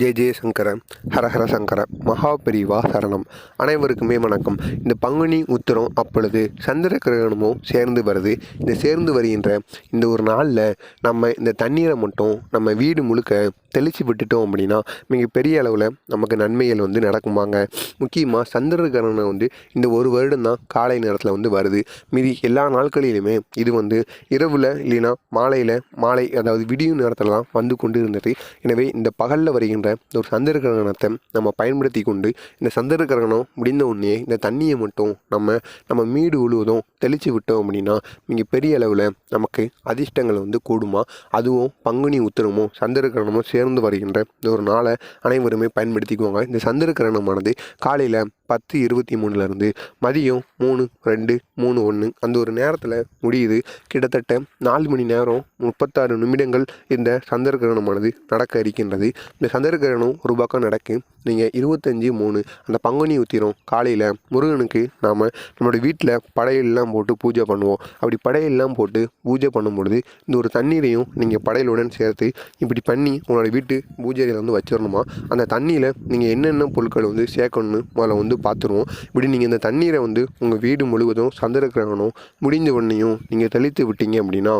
ஜெய ஜெய சங்கர ஹரஹர சங்கர மகாபெரிவா சரணம். அனைவருக்குமே வணக்கம். இந்த பங்குனி உத்திரம் அப்பொழுது சந்திர கிரகணமும் சேர்ந்து வருது. இந்த சேர்ந்து வருகின்ற இந்த ஒரு நாளில் நம்ம இந்த தண்ணீரை மட்டும் நம்ம வீடு முழுக்க தெளித்து விட்டுட்டோம் அப்படின்னா மிகப்பெரிய அளவில் நமக்கு நன்மைகள் வந்து நடக்குமாங்க. முக்கியமாக சந்திர கிரகணம் வந்து இந்த ஒரு வருடம் தான் காலை நேரத்தில் வந்து வருது. மீதி எல்லா நாட்களிலுமே இது வந்து இரவில் இல்லைன்னா மாலையில் மாலை அதாவது விடியும் நேரத்தில் தான் வந்து கொண்டு இருந்தது எனவே இந்த பகலில் வருகின்ற ஒரு சந்திர கிரகணத்தை நம்ம பயன்படுத்தி கொண்டு இந்த சந்திர கிரகணம் முடிந்த உடனே இந்த தண்ணியை மட்டும் நம்ம நம்ம மீடு உழுவதும் தெளித்து விட்டோம் அப்படின்னா மிகப்பெரிய அளவில் நமக்கு அதிர்ஷ்டங்கள் வந்து கூடுமா? அதுவும் பங்குனி உத்திரமும் சந்திரகிரகணமும் சேர்ந்து வருகின்ற இந்த ஒரு நாளை அனைவருமே பயன்படுத்திக்குவாங்க இந்த சந்திரகிரணமானது காலையில் பத்து இருபத்தி மூணுலேருந்து மதியம் மூணு ரெண்டு மூணு ஒன்று அந்த ஒரு நேரத்தில் முடியுது. கிட்டத்தட்ட நாலு மணி நேரம் முப்பத்தாறு நிமிடங்கள் இந்த சந்திரகிரணமானது நடக்க இருக்கின்றது. இந்த சந்திரகிரணம் ஒரு பக்கம் நடக்கு. நீங்கள் இருபத்தஞ்சி மூணு அந்த பங்குனி உத்திரம் காலையில் முருகனுக்கு நாம் நம்மளுடைய வீட்டில் படையெல்லாம் போட்டு பூஜை பண்ணுவோம். அப்படி படையெல்லாம் போட்டு பூஜை பண்ணும் பொழுது இந்த ஒரு தண்ணீரையும் நீங்கள் படையலுடன் சேர்த்து இப்படி பண்ணி உங்களோட வீட்டு பூஜையில் வந்து வச்சிடணுமா அந்த தண்ணியில் நீங்கள் என்னென்ன பொருட்கள் வந்து சேர்க்கணும்னு முதல்ல வந்து பார்த்துருவோம். இப்படி நீங்கள் இந்த தண்ணீரை வந்து உங்கள் வீடு முழுவதும் சந்திர கிரகணம் முடிஞ்ச உடனேயும் நீங்கள் தெளித்து விட்டீங்க அப்படின்னா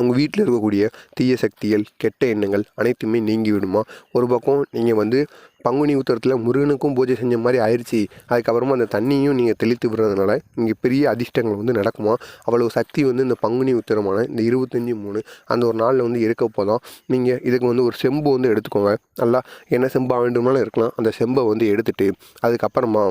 உங்கள் வீட்டில் இருக்கக்கூடிய தீய சக்திகள் கெட்ட எண்ணங்கள் அனைத்துமே நீங்கி விடுமா? ஒரு பக்கம் நீங்கள் வந்து பங்குனி உத்தரத்தில் முருகனுக்கும் பூஜை செஞ்ச மாதிரி ஆயிடுச்சு அதுக்கப்புறமா அந்த தண்ணியும் நீங்கள் தெளித்து விடுறதுனால இங்கே பெரிய அதிர்ஷ்டங்கள் வந்து நடக்குமா? அவ்வளோ சக்தி வந்து இந்த பங்குனி உத்தரமான இந்த இருபத்தஞ்சி மூணு அந்த ஒரு நாளில் வந்து இருக்க போதும் நீங்கள் இதுக்கு வந்து ஒரு செம்பு வந்து எடுத்துக்கோங்க. நல்லா என்ன செம்பாக வேண்டுமானாலும் இருக்கலாம். அந்த செம்பை வந்து எடுத்துகிட்டு அதுக்கப்புறமா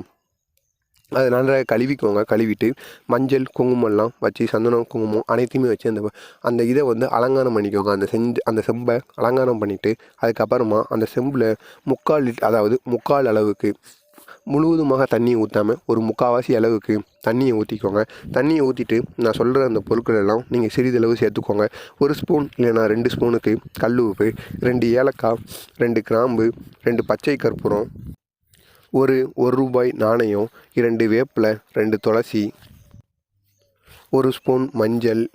அதை நல்லா கழுவிக்கோங்க கழுவிட்டு மஞ்சள் குங்குமம்லாம் வச்சு சந்தனம் குங்குமம் அனைத்தையுமே வச்சு அந்த அந்த இதை வந்து அலங்காரம் பண்ணிக்கோங்க. அந்த செஞ்சு அந்த செம்பை அலங்காரம் பண்ணிவிட்டு அதுக்கப்புறமா அந்த செம்பில் முக்கால் லிட் அதாவது முக்கால் அளவுக்கு முழுவதுமாக தண்ணியை ஊற்றாமல் ஒரு முக்கால்வாசி அளவுக்கு தண்ணியை ஊற்றிக்கோங்க தண்ணியை ஊற்றிட்டு நான் சொல்கிற அந்த பொருட்கள் எல்லாம் நீங்கள் சிறிதளவு சேர்த்துக்கோங்க. ஒரு ஸ்பூன் இல்லைன்னா ரெண்டு ஸ்பூனுக்கு கல் உப்பு ரெண்டு ஏலக்காய் ரெண்டு கிராம்பு ரெண்டு பச்சை கற்பூரம் ஒரு ஒரு ரூபாய் நாணயம் இரண்டு வேப்பிலை ரெண்டு துளசி ஒரு ஸ்பூன் மஞ்சள்.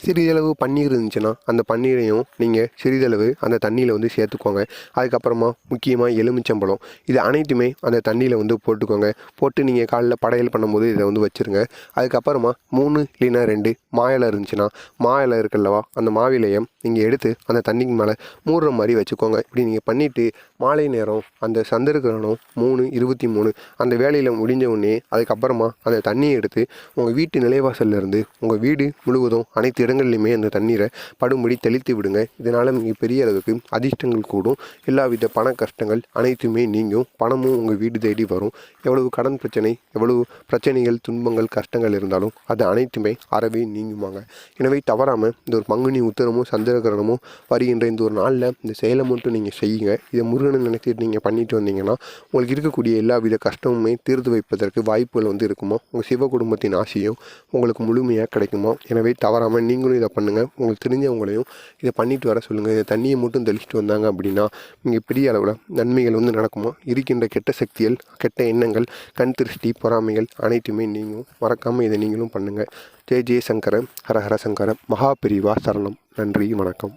சிறிதளவு பன்னீர் இருந்துச்சுன்னா அந்த பன்னீரையும் நீங்கள் சிறிதளவு அந்த தண்ணியில் வந்து சேர்த்துக்கோங்க. அதுக்கப்புறமா முக்கியமாக எலுமிச்சம்பழம். இது அனைத்துமே அந்த தண்ணியில் வந்து போட்டுக்கோங்க. போட்டு நீங்கள் காலைல படையல் பண்ணும்போது இதை வந்து வச்சுருங்க. அதுக்கப்புறமா மூணு இல்லைன்னா ரெண்டு மா இருந்துச்சுன்னா மா இலை இருக்குல்லவா அந்த மாவிலையை நீங்கள் எடுத்து அந்த தண்ணிக்கு மேலே மூடுற மாதிரி வச்சுக்கோங்க. இப்படி நீங்கள் பண்ணிவிட்டு மாலை நேரம் அந்த சந்திரகிரகணம் மூணு இருபத்தி மூணு அந்த வேலையில் முடிஞ்ச உடனே அதுக்கப்புறமா அந்த தண்ணியை எடுத்து உங்கள் வீட்டு நிலைவாசல்லேருந்து உங்கள் வீடு முழுவதும் அனைத்து இடங்கள்லையுமே அந்த தண்ணீரை படும்படி தெளித்து விடுங்க. இதனால் மிகப்பெரிய அளவுக்கு அதிர்ஷ்டங்கள் கூடும். எல்லாவித பண கஷ்டங்கள் அனைத்துமே நீங்கும். பணமும் உங்கள் வீடு தேடி வரும். எவ்வளவு கடன் பிரச்சனை எவ்வளவு பிரச்சனைகள் துன்பங்கள் கஷ்டங்கள் இருந்தாலும் அது அனைத்துமே அறவே நீங்குமாங்க. எனவே தவறாமல் இந்த ஒரு பங்குனி உத்தரமும் சந்திரகிரகணமும் வருகின்ற இந்த ஒரு நாளில் இந்த செயலை மட்டும் நீங்கள் செய்யுங்க. இதை முருகனை நினைச்சிட்டு நீங்கள் பண்ணிட்டு வந்தீங்கன்னா உங்களுக்கு இருக்கக்கூடிய எல்லா வித கஷ்டமுமே தீர்த்து வைப்பதற்கு வாய்ப்புகள் வந்து இருக்குமா? உங்கள் சிவ குடும்பத்தின் ஆசையும் உங்களுக்கு முழுமையாக கிடைக்குமா? எனவே தவறாமல் நீங்களும் இதை பண்ணுங்கள் உங்களுக்கு தெரிஞ்சவங்களையும் இதை பண்ணிட்டு வர சொல்லுங்கள் இதை தண்ணியை மட்டும் தெளிச்சிட்டு வந்தாங்க அப்படின்னா நீங்கள் பெரிய அளவில் நன்மைகள் வந்து நடக்குமா? இருக்கின்ற கெட்ட சக்திகள் கெட்ட எண்ணங்கள் கண் திருஷ்டி பொறாமைகள் அனைத்துமே நீங்களும் மறக்காமல் இதை நீங்களும் பண்ணுங்கள் ஜெய ஜெய சங்கர ஹர ஹர சங்கர மகாபிரிவா சரணம். நன்றி வணக்கம்.